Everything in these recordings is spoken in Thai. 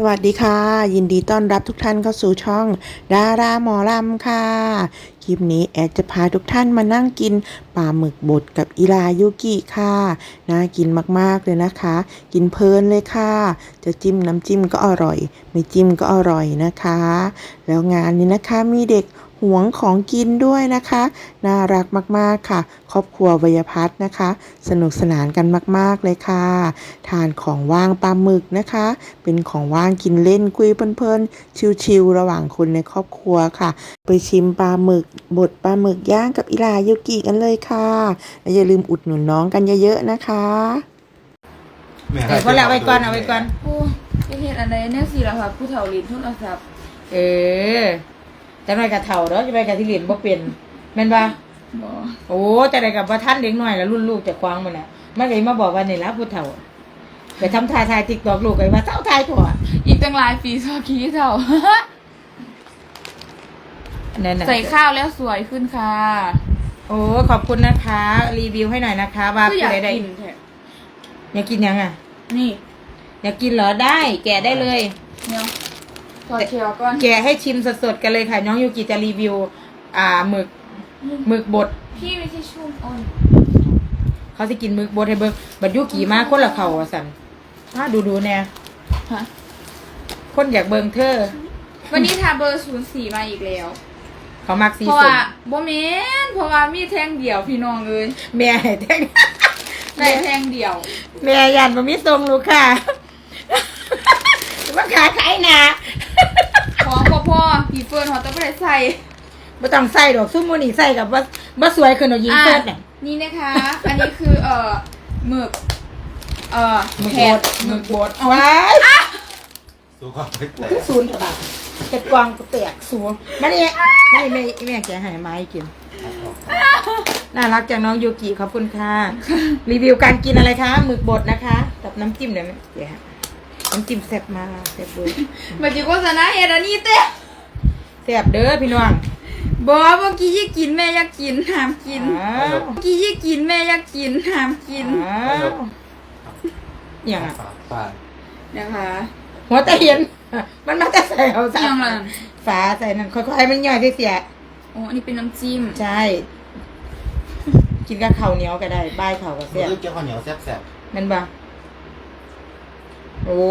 สวัสดีค่ะ ยินดีต้อนรับทุกท่านเข้าสู่ช่อง ดาราหมอลำค่ะ คลิปนี้แอดจะพาทุกท่านมานั่งกินปลาหมึกบดกับอิรายุกิค่ะ น่ากินมากๆเลยนะคะ กินเพลินเลยค่ะ จะจิ้มน้ำจิ้มก็อร่อย ไม่จิ้มก็อร่อยนะคะ แล้วงานนี้นะคะมีเด็ก หวงของกินด้วยนะคะ น่ารักมากๆค่ะ ครอบครัววยพัฒน์นะคะ สนุกสนานกันมากๆเลยค่ะ ทานของว่างปลาหมึกนะคะ เป็นของว่างกินเล่นคุยเพลินๆชิวๆระหว่างคนในครอบครัวค่ะ ไปชิมปลาหมึกบดปลาหมึกย่างกับอิรายุกิกันเลยค่ะและอย่าลืมอุดหนุนน้องกันเยอะๆนะคะแม่เออคนละเอาไว้ก่อนเอาไว้ก่อน โอ้ยเห็นอะไรเนี่ยสิล่ะค่ะผู้เฒ่าลิ้นโทรศัพท์เออ แต่หน่อยกับเถ่าเนาะจะไปกับที่เหรียญบ่เป็นแม่นบ่บ่โอ้แต่ได้กับว่าท่านเด็กน้อยแล้วรุ่นลูกจะคว้างมันน่ะมันก็มาบอกว่านี่ละผู้เฒ่าไปทำทายทายติ๊กตอกลูกไอ้ว่าเท่าทายถั่วอีกตั้งหลายปีสอกี้เฒ่านั่นน่ะใส่ข้าวแล้วสวยขึ้นค่ะ โอ้ขอบคุณนะคะ รีวิวให้หน่อยนะคะ ว่าก็อยากผู้ใดได้กินแท้อยากกินยังอะ นี่ อยากกินเหรอได้ แกะได้เลยเนาะ ถอดเขียวก่อนแกะให้ชิมสดๆกันเลยค่ะ น้องยูกิจะรีวิว อ่าหมึกหมึกบดพี่ไม่ใช่ชุ่มอ้นเขาสิกินหมึกบดให้เบิ่งบัดยุกี่มาคนละเขาอะสันมาดูดูๆแน่ฮะคนอยากเบิ่งเธอ วันนี้ทาเบอร์ศูนย์สี่มาอีกแล้ว เขามักสีเพราะส้ว่ามบ่แม่นเพราะว่ามีแท่งเดียวพี่น้องเอ้ยแม่ให้แท่งได้แท่งเดียว แม่ยันบ่มีทรงลูกค่ะ ว่าขายขายหนาของพ่อพ่อพี่เฟิร์นเขาต้องไปใส่บ่ต้องใส่ดอกซุ่มมื้อนี้ใส่กับว่าบ่สวยขึ้นดอกยิงอะเฟิร์นน่ะ นี่นะคะ อันนี้คือเอ่อหมึก เอ่อหมึกแผ่บนดหมึกบดว้ายสู้ความไม่แตกศูนย์บาทแต่กวางก็แตกสูงมานี่ไม่ไม่แม่แกให้ไม้กิน น่ารักจังน้องยูกิขอบคุณค่ะ รีวิวการกินอะไรคะหมึกบดนะคะกับน้ำจิ้มเดี๋ยวนะเดี๋ยวฮะ น้ำจิ้มแซ่บมากแซ่บเบอร์มันจะโฆษณาเฮ็ดอันนี้เต้แซ่บเด้อพี่น้องบอเมื่อกี้ยี่กินแม่อยากกินห้ามกินอ้าวเมื่อกี้ยี่กินแม่อยากกินห้ามกินอ้าวอย่างอะฝาฝานะคะหัวตะเหียนมันมาแต่ใส่เอาเอียงล่ะฝาใส่นั่นค่อยๆให้มันย่อยเสียโอ้อันนี้เป็นน้ำจิ้มๆใช่ กินกับข้าวเหนียวก็ได้บ้ายข้าวก็เมื่แซ่บอเกี่ยวข้าวเหนียวแซ่บแมันบ่ โอ้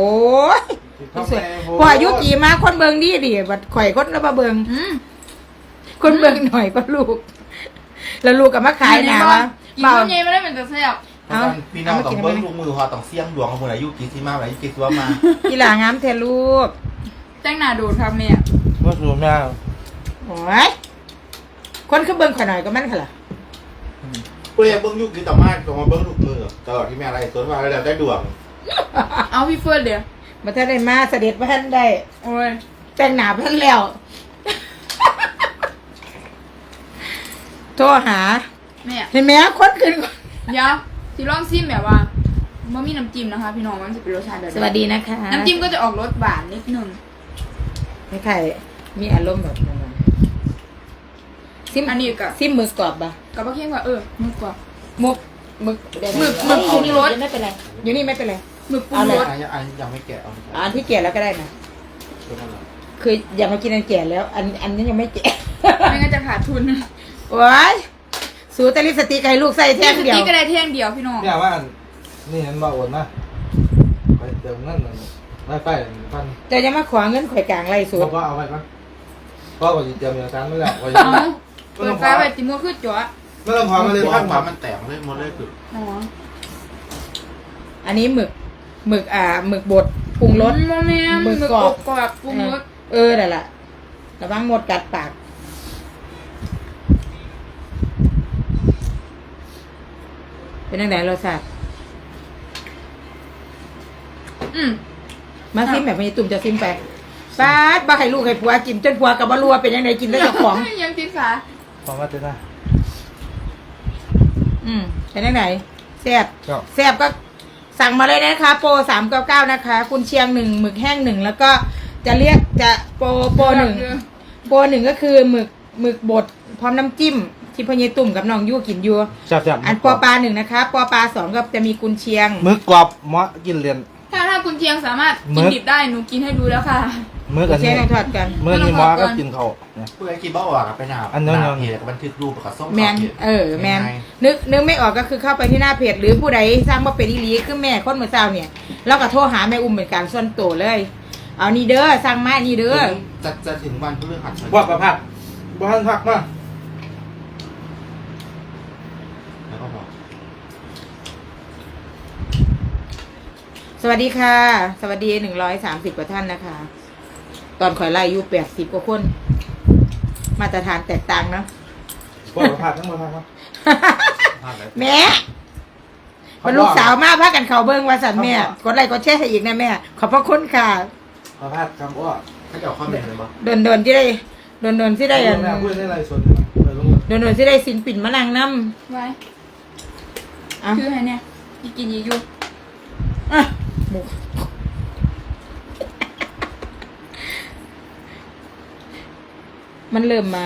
ยๆสวยพออายุกี่มาคนเบิงดีดิบัดข่อยคนแล้วมาเบิงอืมคนเบิงหน่อยก็ลูก แล้วลูกกับมาขายหนาวะกินเบาข้าวเหนียวไม่ได้เป็นแต่แซ่บเพราะฉะนั้นพี่น้องต้องเบิ้งลูกมือพอต้องเสี่ยงดวงของคนอายุกี่สิมาอะไรกี่ตัวมากีฬางามแทนลูกแจ้งหน้าโดดครับแม่เมื่อสูงแม่โอ้ยคนคือเบิงข่อยหน่อยก็มันค่ะล่ะกูเลยเบิ้งยุคกี่ต่อมาต้องมาเบิ้งลูกมือตลอดที่แม่อะไรสวนมาแล้วได้ดวง เอาพี่เฟิร์นเดี๋ยวมาถ้าได้มาเสด็จพระท่านได้โอ้ยแต่งหนาพระท่านแล้ว โทรหา แม่เห็นไหมคนขึ้นเดี๋ยวสิลองซิมแบบว่าไม่มีน้ำจิ้มนะคะ พี่น้องมันจะเป็นรสชาติแบบสวัสดีนะคะ น้ำจิ้มก็จะออกรสหวานนิดนึงไม่ใครมีอารมณ์แบบนั้นนะซิมอันนี้กับซิมมือกรอบปะกับปลาเค็มกว่าเออหมึกกว่าหมึกหมึกเดี๋ยวหมึกหมึกปรุงรสอยู่นี่ไม่เป็นไรอยู่นี่ไม่เป็นไร หมึกปรุเอางเลรยสอันอันยังไม่แกะเอาอะอันที่แก่แล้วก็ได้นะคืออย่ามากินอันแก่แล้ว อันอันนี้ยังไม่แก่ ไม่งั้นจะขาดทุนว้ายสูตรลิปสติกให้ลูกใส่แท่งเดียว นี่ก็ได้เที่ยงเดียวพี่น้องเนี่ยว่านี่มันบ่โอนนะไปเติมเงินไม่ไปพันเจะยังมาขวางเงินข่อยกลางไรสูเพตรราะว่าเอาไปมั้ยเพราะว่าจะเตรียมเอกสารไม่แล้วว่าเอาเปิดไฟไว้ติมัวคือจ๋วไม่ต้องพอมาเลยตัวพันฝามันแตกเลยหมดเลยคืออ๋ออันนี้หมึก หมึกอ่าหมึกบดปรุงรส โมเมนหมึมึกกกรอบ กรอบปรุงรสเออนั่นแหละระวังหมดกัดปาก เป็นยังไงรสชาติอืมมาซิมแบบนี้ตุ่มจะซิมไปป้าดบ้าให้ลูกให้ผัวกินจนผัวกับบรัวเป็นยังไงกินได้เจ้าของ ยังติดขาพอมาเต็มนะอืมเป็นยังไงแซ่บครับแซ่บก็ สั่งมาเลยนะคะ โปรสามเก้าเก้านะคะ คุณเชียงหนึ่งหมึกแห้งหนึ่งแล้วก็จะเรียกจะโปรโปรหนึ่งโปรหนึ่งก็คือหมึกหมึกบดพร้อมน้ำจิ้ม ที่พอเยตุ่มกับน้องยู่กินอยู่จับจับอันปอปลาหนึ่งนะคะปอปลาสองก็จะมีกุนเชียงมือกรอบเหมาะกินเรียน ถ้าถ้าคุณเชียงสามารถเมิกินร์กดิบได้หนูกินให้ดูแล้วค่ะเมื่อกันเชนี่ฟต้องทอดกันเมื่อนี้หมอก็กินเขาวเนี่ยเพื่อกินบ่ออกอะไปหนาอันนั้นหยังเพจบันทึกรูปกับส้มแมนขาวเออแมนง่ายนึกนึกไม่ออกก็คือเข้าไปที่หน้าเพจหรือผู้ใดสร้างว่าเป็นอีหลีคือแม่คนเมื่อเช้าเนี่ยแล้วก็โทรหาแม่อุ้มเป็นการส่วนตัวเลย เอานี่เด้อสั่งมานี่เด้อจะจะถึงวันพฤหัสบดีว่าประพัดบ้านพักมาแล้วก็บอกสวัสดีค่ะ สวัสดีหนึ่งร้อยสามสิบกว่าท่านนะคะ ตอนข่อยไล่อายุแปดสิบกว่าคน มาตรฐานแตกต่างเนาะว่าประพัดทั้งหมดครับพลาดแล้วแม่มันลูกสาวมาพากันเขาเบิ้งว่าสันแม่กดไลค์กดแชร์ให้อีกนะแม่ ขอบพระคุณค่ะประพัดคำว่าถ้าเกิดข้อมเมนต์เลยบ่เดินเดินๆที่ได้เดินเดินๆที่ได้อันแม่พูดได้ไรส่วนไปลงเดินเดินๆที่ได้สินปิ่นมะนางน้ไว้ำอะคือให้เนี่ยอีกินยีอยู่อะหมู มันเริ่มมา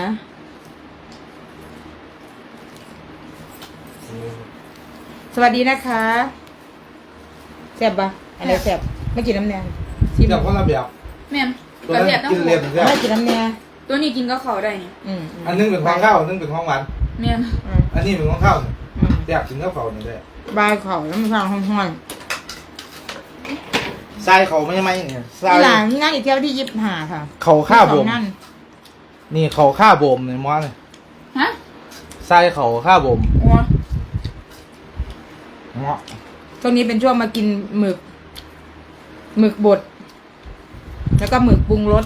สวัสดีนะคะแซ่บปะอันนี้แซ่บไม่กินน้ำแดงชิมจากคนละแบบแม่นตัวกระนั้เทียมนต้องกินหูเรียนแซ่บไม่กินน้ำแดงตัวนี้กินก็เขาได้นี่อืมอันนึงเป็นของข้าวอันนึงเป็นของหวาน แม่นอืมอันนี้เป็นของข้าวอืมแซ่บกินกับเขาเนี่ยได้บายเขาแล้วมันฟังห้อนทรายเขาไม่ไหมเนี่ยๆทรายที่หลังนั่งอีกเที่ยวที่ยิบหาค่ะเขาข้าบ่มนั่น นี่เขาข้าบ่มเนี่ยมอเนี่ยฮะทรายเขาข้าบ่มโอ้เงาะช่วงนี้เป็นช่วงมากินหมึก หมึกบด แล้วก็หมึกปรุงรส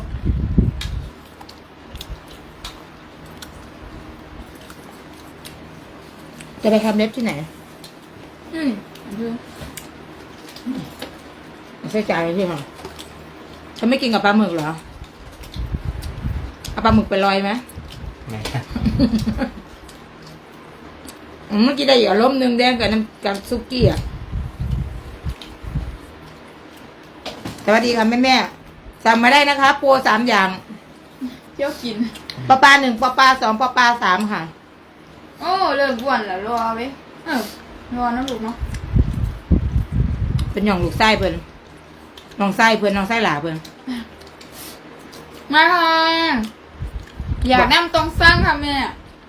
จะไปทำเล็บที่ไหน อืมดูใส่ใจายพี่ค่ะฉันไม่กินกับปลาหมึกเหรอ เอาปลาหมึกไปลอยไหมแหมอืมเมื่อกี้ได้อีกอารมณ์หนึ่งแดงกับน้ำกับซุกี้อะสวัสดีค่ะแม่แม่ๆสั่งมาได้นะคะ โปรสามอย่างเที่ยวกิน ปลาปลาหนึ่งปลาปลาสองปลาปลาสามค่ะ โอ้เริ่มบ้วนแล้วรอไว้เออรอนะลูกเนาะเป็นหย่องลูกไส้เพิ่นน้องไส้เพิ่นน้องไส้หลาเพิ่นมาค่ะ อยากนั่งตรงสร้างค่ะแม่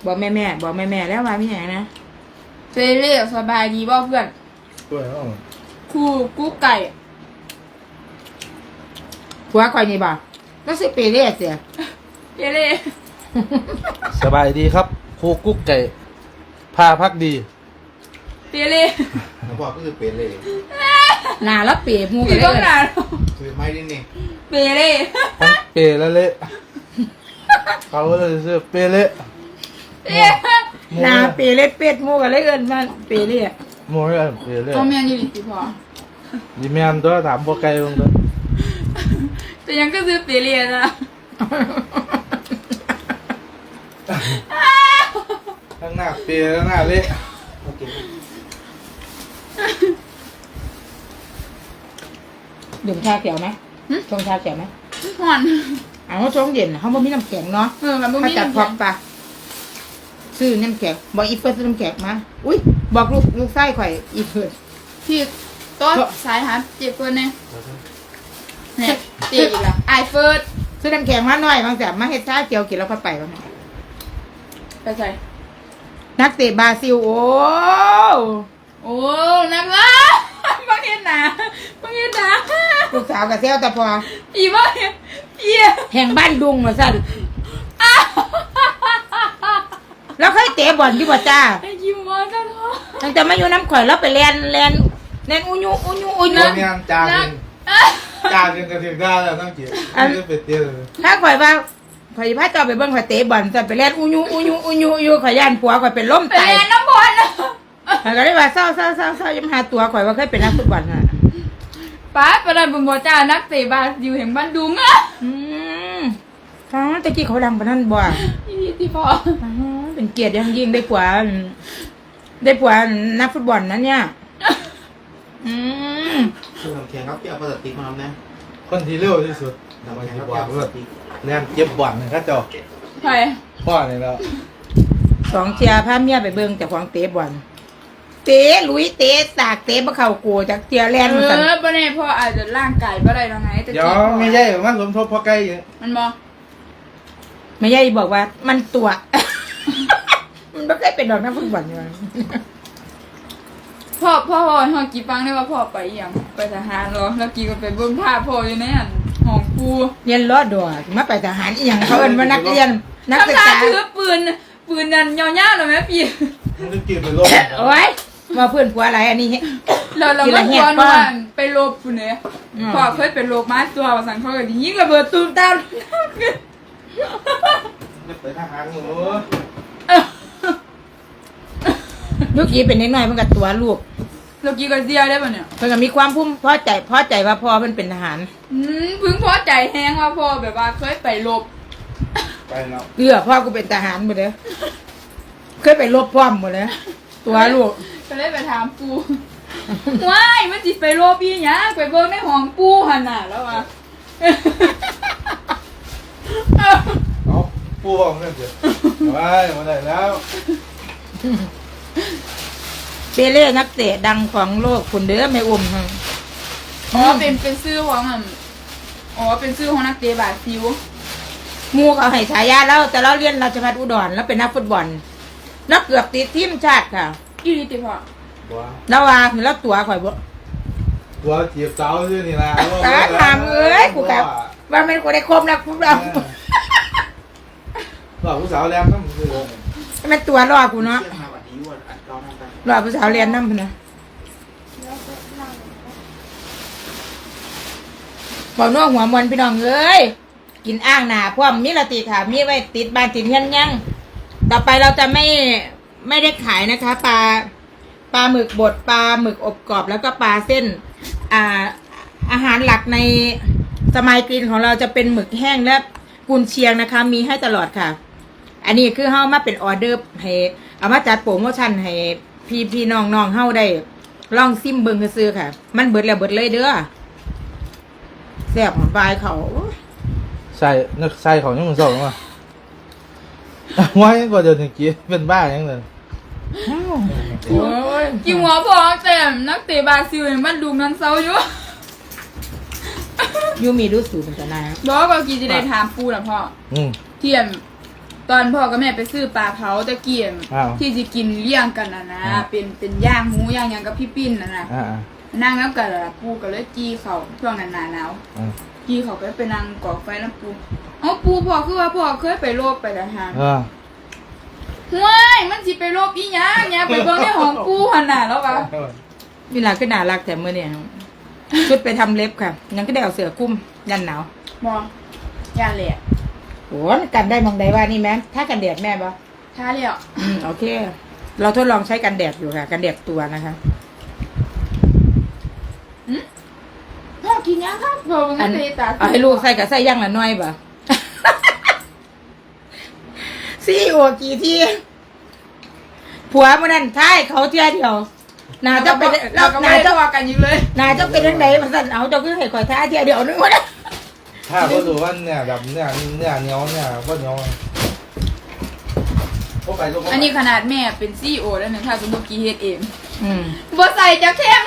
บอกแม่แม่บอกแม่แม่แล้วว่าพี่ไหนนะเฟรเล่สบายดีบ่เพื่อนด้วยเนาะครูกุ๊กไก่ผัวคอยนี่บอกก็สิเปเรียเสียเฟรเล่สบายดีครับครูกุ๊กไก่พาพักดีเฟรเล่แล้วบอกก็คือเป็นเลยหนาแล้วเปียมูคืกัอนต้องเลยนานคือไม่ได้นี่เฟรเล่ทั้งเปและเละ เขาก็เลยซื้อเปเละเอ๊ะหนาเปียเล็ดเป็ดมูกันเลยเอินมาเปียเรียโมยอะไรเปเละตัวเมียนอยู่ดีพอดีแมนตัวถามพวกไก่ลงเลยแต่ยังก็ซื้อเฟรเล่นะทั้งหน้าเปและหน้าเละโอเคดื่มชาเขียวไหมชงชาเขียวไหมห่อน เอ้าวชงเย็นเขาบ่มีน้ำแข็งเนาะเออมันบ่ถ้ามีจัดน้ำพร้แข็อมงปะซื้อน้ำแข็งบอกอีเปิดซื้อน้ำแข็งมาอุ้ยบอกลูกลูกไส้ข่อยอีเปิด พี่โต้นสายหาเจ็บเฟิร์นเนี่ยเนี่ยเจ็บอีกแล้วไอเฟิร์นซื้อน้ำแข็งมาหน่อยบางแสบมาเฮ็ดชาเขียวกินแล้วค่อยไปกันไปใส่นักเตะบราซิลโอ้โอ้นักละบังเห็นหนาบังเห็นหนา ลูกสาวกับเซลแต่พอพี่บังเห็นพี่ แห่งบ้านดุงมาสั่นแล้วเคยเตะบอลที่บ่จ้าไอ้ยิ้มว่ากันท้อตั้งแต่มาอยู่น้ำข่อยแล้วไปเรียนเรียนเรียนอุยุอุยุอุโมยุยงานจานเป็นจานเป็นกระเทียมได้แล้วต้องเกี่ยวไม่ได้เป็ดเตี้ยเลยถ้าข่อยว่าข่อยพาเจ้าไปเบิ่งข่อยเตะบอลสั่นไปเรียนอุยุอุยุอุยุอุยุข่อยย่านผัวข่อยเป็นล้มไปตาย เรียนน้ำบอลนะข่อยก็เลยว่าเศร้าเศร้าเศร้าเศร้ายังหาตัวข่อยว่าเคยเป็นนักฟุตบอลน่ะป้าประดานบนบอจ้านักเตะบาสอยู่แห่งบ้านดุงอะอืม ฟ้าตะกี้เขาดังปานนั้นบ่พี่ที่พออ๋อเป็นเกียรติอย่างยิ่งได้กว่า ได้กว่านักฟุตบอลนั้นเนี่ย อืมคือน้ำแข็งครับที่เอาพลาสติกมาทำนะคนที่เร็วที่สุดน้ำทำไมแข็งที่ครับบที่อเอากพลาว่าสติกเรียนเก็บบ่อนนะข้าเจ้าใครพ่อนี่แล้วสองเชียร์พาเมียไปเบิ่งแต่ของเตะบอลเตะลุยเตะสากเตะบ่เข้ากูจากเตียแลนเอมาสั่นอบ่แน่พ่ออาจจะร่างกายบ่ได้แล้วไงแต่เดี๋ยวจีบพ่อไม่ใช่มันสมทบพอใกล้อยู่มันบ่ ไม่ใช่บอกว่า มันตัว มันไม่เคยเป็นดอกนักฟุตบอลอยู่พ่อพ่อพ่อให้พ่อกี่ฟังได้ว่าพ่อไปอหย่างไปทหารเหรอแล้วกี่ก็ไปเบิ่งภาพพ่ออยู่ในอันห้องครูเรียนรอดดัวมาไปทหารอีหยังเขาเอิ้นว่านักเรียน นักศึกทำท่าษาถือปืนปืนนั่นยาวๆหน่อยไหมพี่มันจะกินไปลบโอ้ยมาเพื่อนผัวอะไรอันนี้ เราเราทีก็ละกแหลักวบ้าว่างไปลบปุ่นเนี่ยอืม พ่อเคยเป็นโรคมาตัวว่าสั่งเขาก็สิยิงระเบิดตูมตาม ไปทหารหนูลูกกี้เป็นเด็กน้อยมันกับตัวลูกเรากี่ก็เสียได้ป่ะเนี่ย เพิ่นก็มีความภูมิพอใจพอใจว่าพ่อเพิ่นเป็นทหาร อืมเพึ่งพอใจแฮงว่าพ่อแบบว่าเคยไปลบ ไปแล้วเอื้อพ่อกูเป็นทหารหมดเลยเคยไปรบพร้อมหมดเลยตัวลูก ก็เลยไปถามปูว้ายมันจิไปลบอีหยังไปเบิ่งในห้องปูหั่นน่ะแล้วว่า เอาปูบอกเพื่อนเถอะไปมาได้แล้วเปเล่นักเตะดังของโลกคุณเด้อไม่อุ้มหั่นอ๋อเป็นเป็นชื่อของอะอ๋อเป็นชื่อของนักเตะบราซิลหมูเขาให้ฉายาแล้วแต่เราเรียนราชภัฏอุดรแล้วเป็นนักฟุตบอลนักเกือบติดทีมชาติค่ะอีหลีติพ่อว้าแล้วว่าคือแล้วตัวข่อยบ่ตัวจีบสาวด้วยนี่นะตาถามเอ้ยกูกับ ว่าแมันกูได้คมนักฟุตบอลบอกผู้สาวแรมต้องคือมันตัวรอกูเนาะเชื่อมาวันนี้วันอัดเก้านั่งกันรอผู้สาวเรียนนำพุ่นนะบอกน้องหัวมวนพี่น้องเอ้ยกินอ่างหนาพร้อมมีละติค่ะมีไว้ติดบ้านติดเฮียนยังต่อไปเราจะไม่ไม่ได้ขายนะคะปลาปลาหมึกบดปลาหมึกอบกรอบแล้วก็ปลาเส้น อ่าอาหารหลักใน สมัยกรีนของเราจะเป็นหมึกแห้งและกุนเชียงนะคะ มีให้ตลอดค่ะ อันนี้คือเฮามาเป็นออเดอร์ให้เอามาจัดโปรโมชั่นให้พี่พี่น้องน้องเฮาได้ลองซิมเบิ่งซื้อๆค่ะ มันเบิดแล้วเบิดเลยเด้อแซ่บของปลายเขาใส่นึกใส่เขายังมึงส่งมาว่ายังก็เดินกี้เป็นบ้ายังเลยโอ้ยกินหัวพ่อแต่นักเตะบราซิลเนี่ยมันดูมันเซาอยู่ ยูมีรู้สูตรเหมือนกันนะบอกว่ากี่จะได้ถามปูนะพ่อ อืม เทียมตอนพ่อกับแม่ไปซื้อปลาเผาตะเกียมอ้าวที่จะกินเลี้ยงกันนะนะอ่า เป็นเป็นย่างหมูย่างหยังกับพี่ปิ้นนะนะอ่านั่งน้ำกันละปูก็เลยจี้เขาช่วงนั้นหนาหนาวอ่าจี้เขาก็ไปนั่งก่อไฟน้ำปูอ๋อปูพ่อคือว่าพ่อเคยไปโลบไปทหารเออว้ายมันสิไปโลบอีหยังเนี่ยไปเบิ่งในห้องปูหันน่ะแล้ววะ เวลาก็น่ารักแต่เมื่อเนี่ย ชุดไปทำเล็บค่ะ ยังก็ได้เอาเสือคลุ้มยันหนาวมองยาแหละโอ้ยกันได้มองใดว่านี่แม่ถ้ากันแดดแม่ปะท้าแล้วอืมโอเค เราทดลองใช้กันแดดอยู่ค่ะ กันแดดตัวนะคะพ่อกินยังครับพ่อมันอัก็นเตะตาเอาให้ลูกใส่กับใส่ย่างละหน้อยปะซี่โอกี่ที่ผัวมันนั่นท้ายเขาเที่ยเดียว นาจะเป็นเราก็ไม่นาได้จะทะเลาะกันอยู่เลย นาจะเป็นยังไงมันสั่นเอาเจะคือให้คอยท้าเที่ยเดียวนึกว่าถ้าก็ดูว่าเนี่ยแบบเนี่ยเนี่ยเหนียวเนี่ยก็เหนียวพวกไปก็อันนี้ขนาดแม่เป็นซีโอแล้วเนี่ยถ้าสมมติกี่เฮ็ดเองอืมบ่ใส่จะเข้ม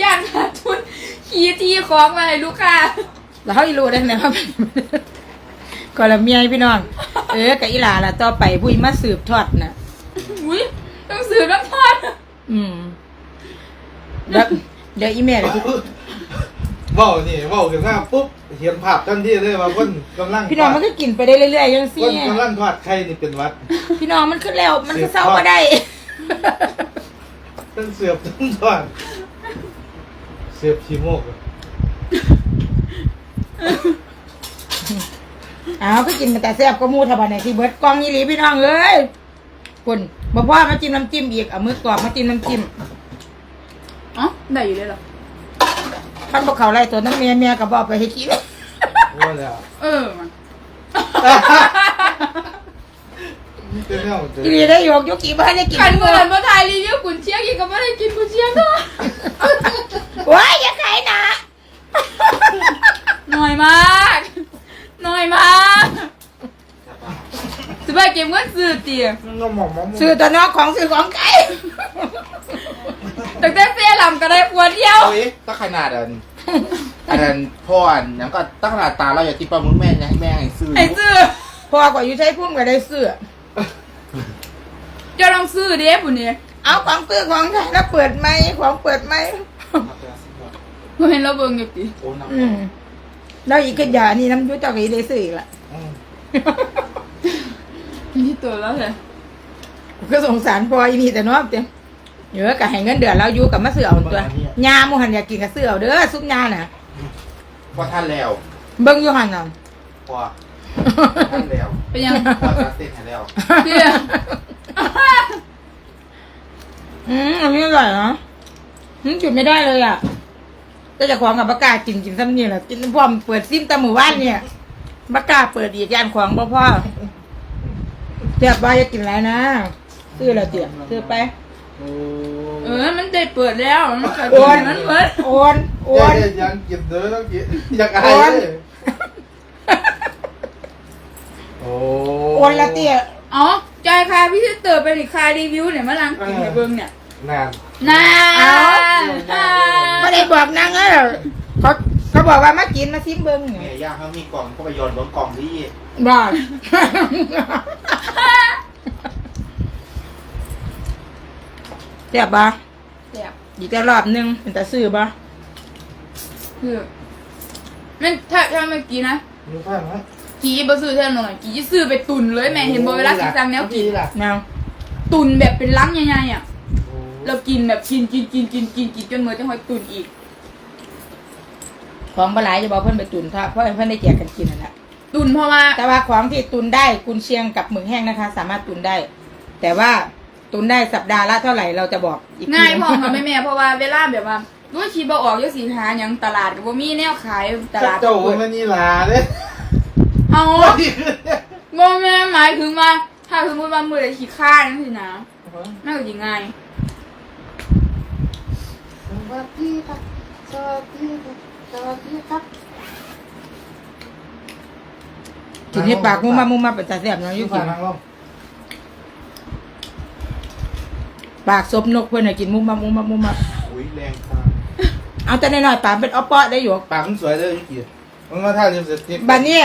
ย่านขาดทุนขี่ที่ของมาให้ลูกค้าแล้วเขาอีรู้ได้ไงว่าเป็นก็ละเมียพี่น้อง เออกับอีหลาละต่อไปบุ้ยมาสืบทอดน่ะ อุ้ยต้องซื้อน้ำทอด อืมแล้วเดี๋ยวอีแม่เลยเบ้านี่เบ้าถึงหน้าปุ๊บเห็นภาพทันทีเลยว่าคนกำลังพี่น้องมันก็กินไปได้เรื่อยๆยังคซี่นกำลังทอดไข่นี่เป็นวัดพี่น้องมันขึ้นแล้วมันก็เศร้ามาได้ ทั้งเสือบทั้งทอดเสือบขี้โมกอะอ้าวก็กินมาแต่แซ่บก็มูทบานในที่เบิดกล่องยี่หลีพี่น้องเอ้ยคุณ บ่พ่อมาจิ้มน้ำจิ้มอีกเอามือกรอบมาจิ้มน้ำจิ้มอ๋อได้อยู่เลยเหรอท่านบอกเขาไล่ตัวน้ำเมียเมียก็บอกไปให้กิน ว่าแล้วเออมันเป็นแนวเจออีหลีได้โยกยกกี่บ้านได้กินขันเมื่อนั้นมาถ่ายรีวิวกุนเชียงอีกก็ไม่ได้กินกุนเชียงเนาะว้ายอย่าขายนะ หน่อยมาก หน่อยมาก สบายเก็บเงินซื้อเตี๋ยมันก็หมองมองซื้อตัวนอกของซื้อของไก่ตั้งแต่เสียลำก็ได้ปวดเดียว โอ้ยตั้งขนาดอันอันนั้นพ่ออันยังก็ตั้งขนาดตาเราอยากกินปลาหมึกแม่ยังให้แม่ให้ซื้อไอ้ซื้อพอก็อยู่ใช้พุ่มก็ได้เสื้อเจะลองซื้อเด้ปุ่นนี่เอาของซื้อของใช้แล้วเปิดไหมของเปิดไหมเราเห็นเราเบิ่งอยู่ติโอ้น้อืมแล้วอีกก็อย่านี่น้ำยุ้ยเจ้าก็อีได้ซื้ออีกละอื มนี่ตัวแล้วเลยกูก็สงสารพออีนี่แต่เนอบเต็มเยอะกับให้เงินเดือนเราอยู่กับมะเสือเอาตัวยาหมูหันอยากกินกับเสือเอาเด้อซุปยาน่ะำพอท่านแล้วเบิ่งอยู่หันน่ะพอท่านแล้วเป็นยังพอจะเต้นให้แล้วเพื่ออืมอันนี้อร่อยเนาะอืมจุดไม่ได้เลยอะก็จะของกับปากกากินกินซ้ำนี่แหละกินพร้อมเปิดซิมแตะหมู่บ้านเนี่ยปากกาเปิดอีกยานของบ่พ่อ เตียบว่าจะกินอะไรนะซื้อแล้วเตียบซื้อไปโอ้เออ มันได้เปิดแล้ว มันก็โอนมันเปิดโอนโอนเดี๋ยวๆยังกินเด้อต้องกินอยากอะโอไรนเลยโอ้โอนละเตียอ๋อจ่ายค่าพี่เตอร์ไปนี่ค่ารีวิวเนี่ยมาลังกินให้เบิ่งเนี่ยนานนาไม่ได้บอกนางเออเขาเขาบอกว่ามากินมาซิมเบิ้งแม่ย่าเขามีกล่องก็ไปโยนเบิ้งกล่องที่ บอก เสียบบ่แซ่บอีกแต่รอบหนึงเป็นตาซื้อบ่คือมันถ้าถ้าเมื่อกี้นะมีข้าวไหมกี้บ่ซื้อแท่นหน่อยกี้ซื้อไปตุนเลยแม่เห็นบ่เวลาสิสั่งแนวกินล่ะแนวตุนแบบเป็นลังใหญ่ๆอะโอ้เรากินแบบกินกินกินกินกินกินจนเหมือนจะหอยตุนอีก ของปลาไหลจะบอกเพิ่นไปตุนถ้าเพราะเพิ่นได้แจกกันกินนั่นแหละ ตุนเพราะว่า แต่ว่าของที่ตุนได้กุนเชียงกับหมึกแห้งนะคะ สามารถตุนได้ แต่ว่าตุนได้สัปดาห์ละเท่าไหร่เราจะบอกอีกทีง่ายพอค่ะแม่แม่ๆเพราะว่าเวลาแบบว่าด้วยชีบ่ออกยกสีหาหยังตลาดก็บ่มีแนวขายตลาดเจ้าเปิดมันนี่ลาเด้เอาบ่แม่หมายถึงว่าถ้าสมมติว่ามือใดขี้ข้านจังซี่นะน่าก็สิง่ายสวัสดีครับสวัสดีครับสวัสดีครับ กินให้ปากมุมมามุมมาเป็นตาแซ่บเนาะอยุยุผ่ากินนนั่งลงปากซบนกเพื่อนให้กินมุมมามุมมามุมมาอุ้ยแรงตาเอาแต่น้อยๆปากเป็นออปเปาะได้อยู่ปากมันสวยเลยยี่กี่มันมาท่าลิปสติกบัดเนี้ย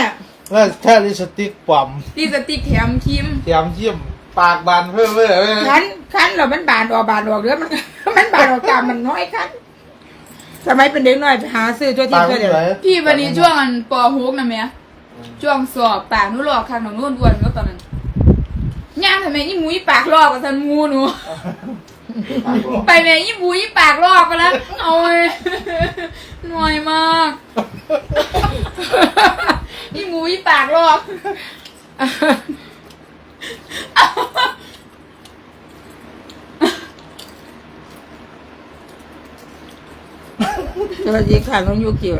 ว่าท่าลิปสติกปลอมลิปสติกแถมครีมเทียมเทียมปากบานเพิ่มเลยคันคันเรามันบานออกบานออกเด้อมันมันบานออกตามมันน้อยคันสมัยเป็นเด็กน้อยไปหาซื้อตัวที่ปากเพื่มัอนนเดียวสวยพี่วันนี้ช่วงอันป .6 นะแม่ ช่วงสอบปากหนูหลอกข้างหนูนู่นอ้วนก็ตอนนั้นย่างทำไมยี่หมูยี่ปากลอกกับสันงูหนู ไปแม่ยี่หมูยี่ปากลอกไปแล้วเอาเว้ยหน่อยมากยี่หมูยี่ปากลอกสวัสดีค่ะน้องยูกิ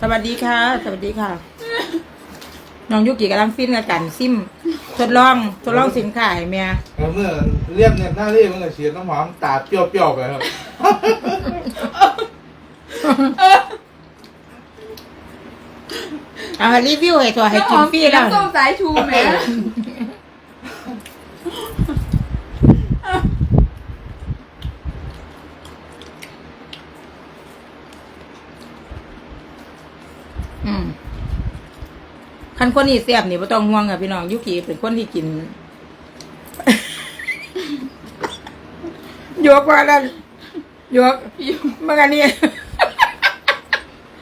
สวัสดีค่ะ สวัสดีค่ะ น้องยูกิกำลังฟินกับกันซิมทดลองทดลองสินค้าให้แม่แล้วเมื่อเรียบเนี่ยหน้าเรียบมันก็เฉียดน้ำหอมตาเปรี้ยวๆไปครับ เอารีวิวให้ตัวให้กินฟรีแล้ว น้ำส้มสายชูแม่ อืม คันคนนี้เสียบนี่ไม่ต้องห่วงค่ะพี่น้องยุกิเป็นคนที่กินยกว่านั่นยกเมื่อกี้นี่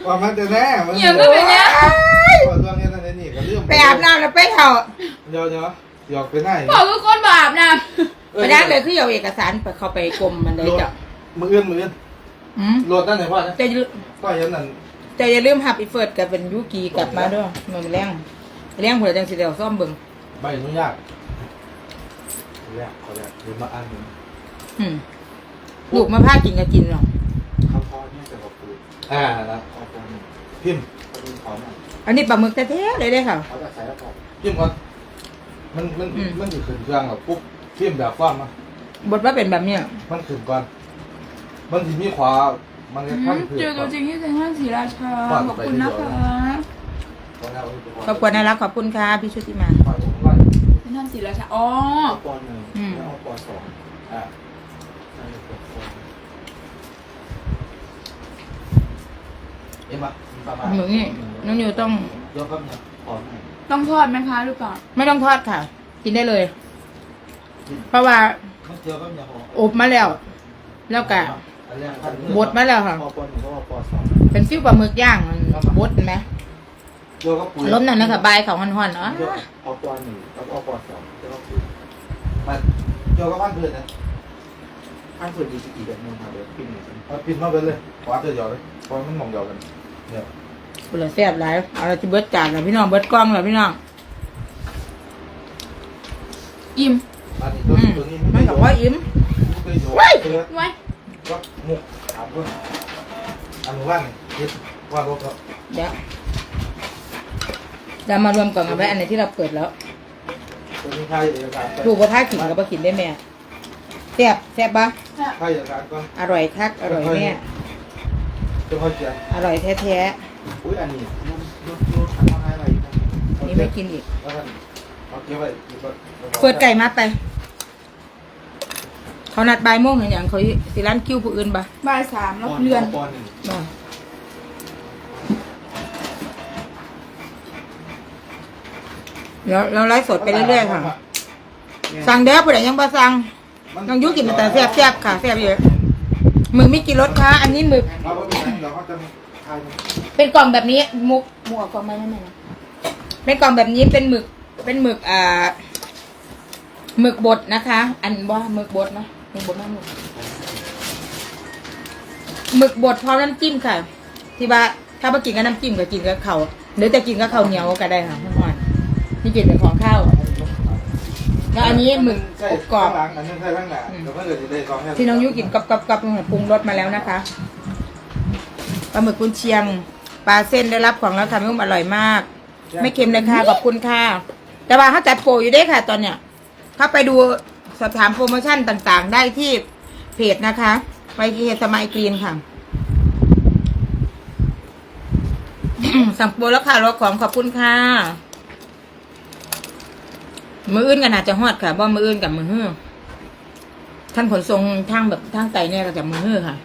ว่ามันจะแน่มันเหี้ยังก็เป็นเนี้ยว่าตัวนี้ตอนนี้ก็เรื่องไปอาบน้ำแล้วไปเถอะเดี๋ยวเดี๋ยวหยอกไปไหนพ่อคือคนบาปนะไปได้เลยคือเอาเอกสารไปเข้าไปกรมมันเลยจ้ะมืออื่นมืออื่นอืมโหลดตั้งแต่พ่อนะแต่อย่าพ่อยันนั่น แต่อย่าลืมหับอีเฟิร์ดกับเป็นยุกีกลับมาด้วยมันแรงแรงหัวจังสิเดียวซ่อมเบิ่งใบอนุญาตแรกขอแรกเดี๋ยวมาอ่านหนึ่งอืมลูกมาพากินก็กินหรอกข้าวทอดเนี่ยจะบอกคืออ่าแล้วข้าวทอดเนี่ยพิมพ์เขาดูเขาหน่อยอันนี้ปลาหมึกแท้ๆเลยเด้อค่ะ เขาจะใส่แล้วก็พิมพ์ก่อนมันมันอืม มันอยู่ขึ้นเครื่องกับปุ๊บพิมพ์แบบฟ้ามาบทว่าเป็นแบบเนี้ยมันขึ้นก่อนมันทีมีขวา มันจะเจอตัวจริงที่เซ็นทรัลศรีราชาขอบคุณนะคะขอบคุณนะรักขอบคุณค่ะพี่ชุติมามาเซ็นทรัลศรีราชาอ๋อปอนหนึ่งแล้วปอนสองอะเอ็มอะประมาณหนูนี่น้องนิวต้อวับเนี่องต้องทอดไหมคะหรือเปล่าไม่ต้องทอดค่ะ กินได้เลย เพราะว่าอบมาแล้ว แล้วก็ บดมาแล้วค่ะพอปนหนึ่งก็พอสองเป็นฟิวปลาหมึกย่างมันบดเห็นไหมโยก็ปุ๋ยล้มนั่นนะคะบายเขาห่อนๆเนาะโยกเอาปอนหนึ่งแล้วก็เอาปอนสองแล้วก็ปุ๋ยมันโยก็พันเพื่อนนะพันเพื่อนดีสกี่แบบนึงมาเลยปิ้นหนึ่งเอาปิ้นมาไปเลยขวาเตือนยอเลยเพราะมันมองยอกันเนี่ยคุณละแซ่บหลายเอาละที่เบิดจานแล้วพี่น้องเบิดกล้องแล้วพี่น้องอิ่มอันนี้ตัวอืมตัวนี้มันกับว่าอิ่มไม่โยเว้ยเตือนไว้ ก็มุกถามเพื่อนอันนี้ว่างคิดว่ารถก็เดี๋ยวจะมารวมกล่องกันไว้อันไหนที่เราเปิดแล้วตัวนี้ค่าเอกสารลูกว่าพาขิงกับปขินได้แม่แซ่บแซ่บปะค่าเอกสารก็อร่อยคักอร่อยแม่จะค่อยเจียอร่อยแท้อุ้ยอันนี้นุ่นนุ่นนุ่นทำอะไรอยู่ๆนี่ไม่กินอีกแล้วกันเอาเก็บไว้เปิดไก่มาไป เขานัดบ่ายโมงเห็นอย่างเขาสิร้านคิวผู้อื่นปะบ่ายสามแล้วเรือนปอนหนึ่งบ่เดี๋ยวเราไลฟ์สดไปเรื่อยๆค่ะ สั่งเด้อผู้ใดยังบ่สั่งน้องยุกินแต่แซ่บๆค่ะแซ่บเยอะหมึกมีกี่รสคะอันนี้หมึก เราก็มีเดี๋ยวเขาจะทายเป็นกล่องแบบนี้มุกมุกเอากล่องมาให้แม่นะเป็นกล่องแบบนี้เป็นหมึกเป็นหมึกอ่าหมึกบดนะคะ อันว่าหมึกบดนะ หมึกบดนะหมึกหมึกบดพร้อมน้ำจิ้มค่ะ ที่ว่าถ้ามากินกับน้ำจิ้มก็กินกับข้าวหรือจะกินกับข้าวเหนียวก็ได้ค่ะทุกคนนี่กินเป็นของข้าวแล้วอันนี้หมึกใช่อบกรอบข้างหลังอันนั้นใช่ข้างหลังแต่เมื่อเกิดจะได้สองแค่ที่น้องยุกินกับกับกับปรุงรสมาแล้วนะคะปลาหมึกกุนเชียงปลาเส้นได้รับของแล้วค่ะไม่อุ้มอร่อยมาก ไม่เค็มเลยค่ะขอบคุณค่ะแต่ว่าเขาจัดโปรอยู่ได้ค่ะ ตอนเนี้ยเข้าไปดู สอบถามโปรโมชั่นต่างๆ ได้ที่เพจนะคะไปที่สมัยกรีนค่ะสั่งโปรแล้วค่ะรถของขอบคุณค่ะ มืออื่นกันอาจจะฮอดค่ะบ่มืออื่นกับมือฮื้อท่านขนส่งทางแบบทางไต่เนี่ยก็จะมือฮื้อค่ะ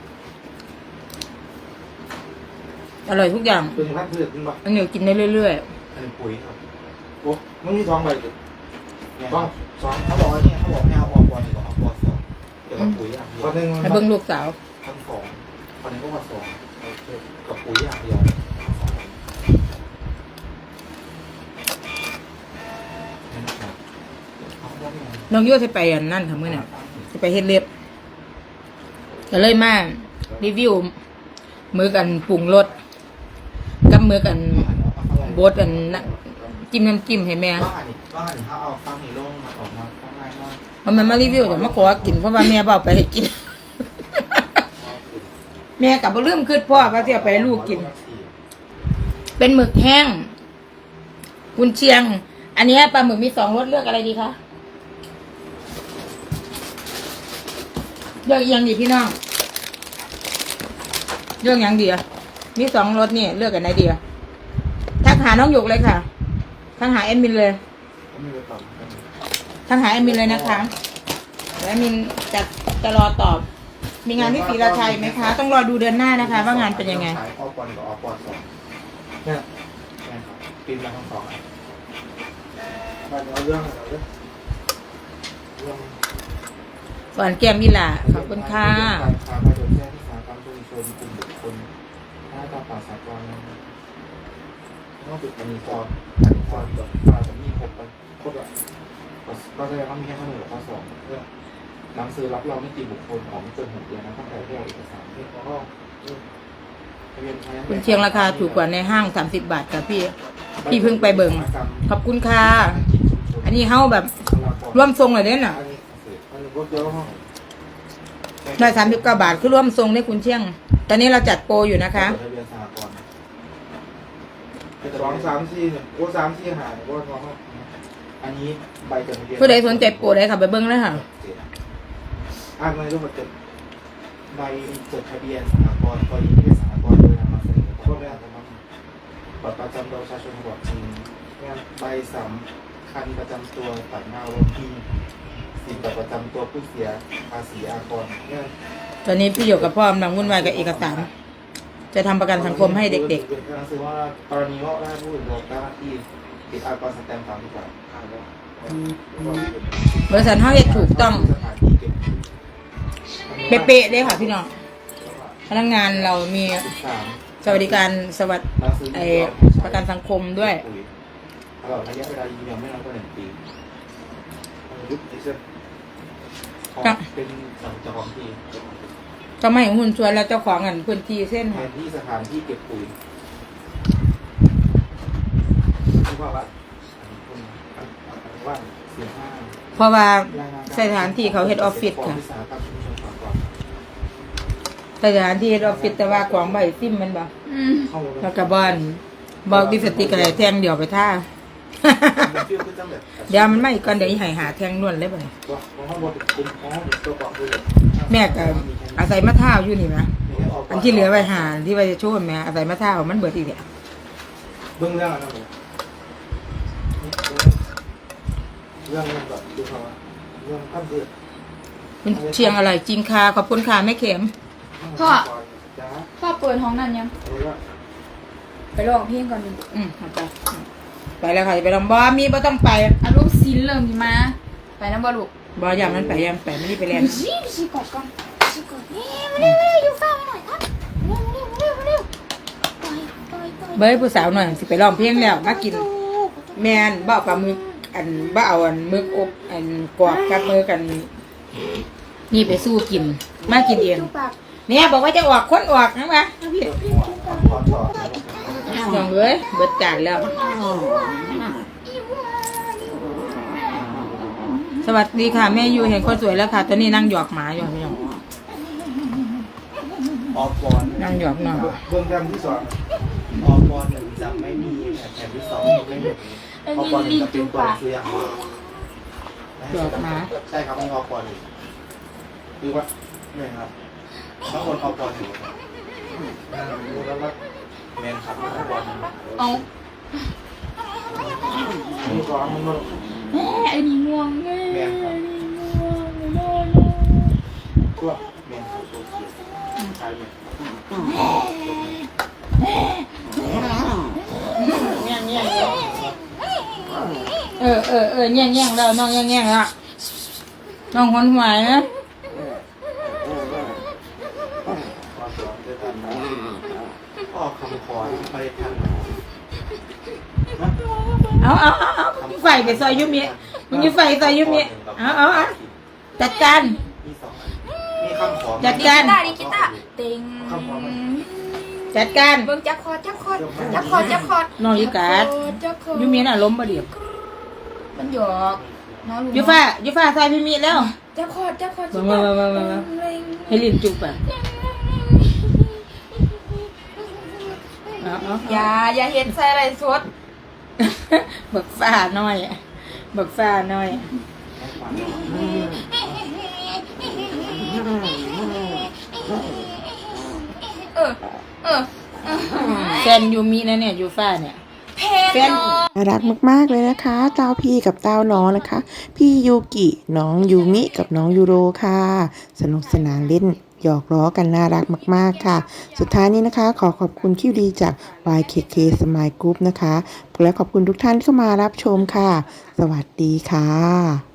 อร่อยทุกอย่างเป็นพันเพื่อนจริงป่ะอันนี้กินได้เรื่อยอันนี้ปุ๋ยครับโอ้มันมีสองใบ ต้องสองเขาบอกว่าเนี่ยเขาบอกให้เอาออกก่อนดีกว่าเอาก่อนสองเดี๋ยวกับปุ๋ยอย่างเดียวคนหนึ่งๆให้เบิ่งลูกสาวทั้งสองคนนี้ก็ว่าสองกับปุ๋ยอย่างเดียวน้องยั่วจะไปอันนั่นค่ะมื่อน่ะจะไปเฮ็ดเล็บก็เลยมารีวิว มือกันปรุงรสกับมือกันบดอันน่ะจิ้มน้ำจิ้มให้แม่ บ้านนี่บ้านนี่เขาเอาตั้งนี่ลงมาออกมาข้างในว่าเพราะมันมารีวิวแต่มาขอกินเพราะว่าแม่บอกไปให้กิน แม่กับบ่ลืมคืดพ่อว่าจะเอาไปให้ลูกกิน เป็นหมึกแห้งกุนเชียง อันเนี้ยปลาหมึกมีสองรสเลือกอะไรดีคะเลือกอีกอยังดีพี่น้องเลือกอยังดีอะมีสองรสนี่เลือกกันไหนดีอะทักหาน้องหยกเลยค่ะทักหาแอดมินเลย ทักหาแอดมินเลยนะคะแล้วแอดมินจะจะรอตอบ มีงานที่ศรีราชาอีกไหมคะ ต้องรอดูเดือนหน้านะคะ ว่างานเป็นยังไงขายออกก่อนกับออกก่อนสองเนี่ยงานครับปีนมาทั้งสองบ้านเอาเรื่องอะไรเรื่องเรื่องก่อนแก้มอีหล่าขอบคุณค่ะ การค้าประโยชน์แจ้งที่สาการชุมชนกลุ่มบุคคลหน้าตาป่าสากลนอกจากมีฟอนมีฟอนกับฟาจะมีครบไปครบอะก็แสดงว่ามีแค่ข้อหนึ่งกับข้อสองเรื่องหนังสือรับรองนิติบุคคลของไม่เกินหกเดือนนะตั้งแต่เรียกเอกสารที่เขาก็ทะเบียนไทยคุณเชียงราคาถูกกว่าในห้างสามสิบบาทค่ะพี่ พี่เพิ่งไปเบิ่งขอบคุณค่ะ อันนี้เฮาแบบร่วมทรงเลยเด้น่ะอันนี้อันนี้ก็เยอะห้องได้สามสิบเก้าบาทคือร่วมทรงได้คุณเชียง ตอนนี้เราจัดโปรอยู่นะคะทะเบียนสหกรณ์สองสามสี่เนี่ยโอ้สามสี่หายโอ้น้อง อันนี้ใบจดทะเบียนผู้ใดสนใจโปรได้ค่ะไปเบิ่งเลยค่ะ อ่านในรูปจดใบจดทะเบียนสหกรณ์กรณีที่เป็นสหกรณ์โดยนำมาเสนอต่อแม่บัตรประจำตัวประชาชนบทจริงงานใบสำคัญประจำตัวตัดหน้ารถที่สิ่งประจำตัวผู้เสียภาษีอากรเนี่ยตอนนี้พี่อยู่กับพ่อกำลังวุ่นวายกับเอกสาร จะจะทำประกันสังคมให้เด็กๆหนังสือว่ากรณีว่าได้ผู้อื่นโดนเจ้าหน้าที่ติดอากรสแตมป์ตามที่กล่าวอ้างแล้วๆ บริษัทเฮาเฮ็ดถูกต้องสถานที่เก็บเป๊ะๆเลยค่ะพี่น้องพนักงานเรามีสิบสามสวัสดิการสวัสดหนังสือไอประกันสังคมด้วยตลอดระยะเวลายิงยอมไม่น้อยกว่าหนึ่งปียุบไอ้เสื้อของเป็นสังเจ้าของที่ก็ไม่หุ้นชวนแล้วเจ้าของเงินพื้นที่เส้นแทค่ะนที่สถานที่เก็บปุ๋ยที่ว่าว่าว่า เสียห้าเพราะว่าสถานที่เขาเฮ็ดออฟฟิศค่ะวิสาหกรรมชุมชนก่อนก่อนสถานที่เฮ็ดออฟฟิศแต่ว่าของใบซิมแมันบ่อืมเข้ามาแล้วก็บ้านบอกดิสติกอะไรแทงเดียวไปท่าเป็นฟิลคือจังแบบเดี๋ยวมันไม่ก่อนเดี๋ยวอีให้หาแทงนวลเลยบ่เนี่ยตัวของข้างบนเป็นของข้างบนตัวกรอบด้วยแม่ก็อาศัยมะท่าวอยู่นี่นะอันที่เหลือไว้หาที่ไว้จะโชว์แม่อาศัยมะท่าวมันเบิดอีกเนี่ยเบื้องเรื่องอะไรนะ เรื่องเรื่องแบบดูเขาเรื่องข้ามเดือดมันเชียงอะไรจริงค่ะขอบคุณค่ะแม่เข็มจ้าพ่อเปิดห้องนั้นยังเอาละไปลองเพลงก่อนดิอืมเอาไปไปแล้วค่ะจะไปลองบอมีบ่ต้องไปอารมณ์ศิลป์เริ่มที่มา ไปน้ำบอลูกบอยามมันไปยามไปไม่ได้ไปเรียนชี้ชี้กอดก่อนชี้กอดนี่มาเร็วมาเร็วอยู่ฟ้ามาหน่อยครับเร็วมาเร็วมาเร็วมาเร็วต่อยต่อยต่อยเบ้ยผู้สาวหน่อยสิไปลองเพลงแล้วมากิน แมนบ่เอาปลาหมึก อันบ่เอาอันมึกอบอันกรอบกับมือกัน นี่ไปสู้กิน มากินเองดูปากเนี่ยบอกว่าจะออกค้นออกนะวะพี่ของเอ้ยเบิดจานแล้ว สวัสดีค่ะ แม่ยูเห็นคนสวยแล้วค่ะ ตอนนี้นั่งหยอกหมาอยู่พี่น้องออกบอลนั่งหยอกหน้องเบื้องจำที่สองออกบอลหนึ่งจำไม่มีแถบที่สองไม่มี ออกบอลหนึ่งจะเป็นตัวซื้ออย่างใช่ครับมีออกบอลคือว่าเนี่ยครับทั้งคนออกบอลอยู่แล้วก็แมนครับออกบอลเอานี่ร้อนมันแม่ไอ้นี่ง่วงแม่แม่ครับไอ้นี่ง่วงไม่นอนพวกแมนครับตัวเขียวใช่ไหมเออเออเออแย่งแย่งแล้วน้องแย่งแย่งแล้วน้องคนหวายนะความร้อนด้วยกันออกคำขอไปทันเอาเอาเอาเอาไฟไปซอยยุมิมึงอยูไฟซอยยุมิเอาเอาเอาจัดการมีสองมีคำขอจัดกีการตาร์ดิกีตาร์เต็ง จัดการเบิ่งจับคอจับคอจับคอจับคอน้องอีกาดจับคอยุมิน่ะล้มบ่เดียวมันหยอกน้องลูกยูฟ้ายูฟ้าซอยพี่มีแล้วจับคอจับคอมามามามามาให้ลิ้นจุกอะเอาเอาอย่าอย่าเห็นใส่อะไรสดบักฟ้าน้อยอะบักฟ้าน้อยเออเออเออแฟนยูมินะเนี่ยยูฟ้าเนี่ย เพแฟนนน้องน่ารักมาก ๆ เลยนะคะเต้าพี่กับเต้าน้องนะคะ พี่ยูกิน้องยูมิกับน้องยูโรค่ะ สนุกสนานเล่นหยอกล้อกันน่ารักมาก ๆ ค่ะ สุดท้ายนี้นะคะ ขอขอบคุณคิวดีจาก YKK Smile Group นะคะ และขอบคุณทุกท่านที่เข้ามารับชมค่ะ สวัสดีค่ะ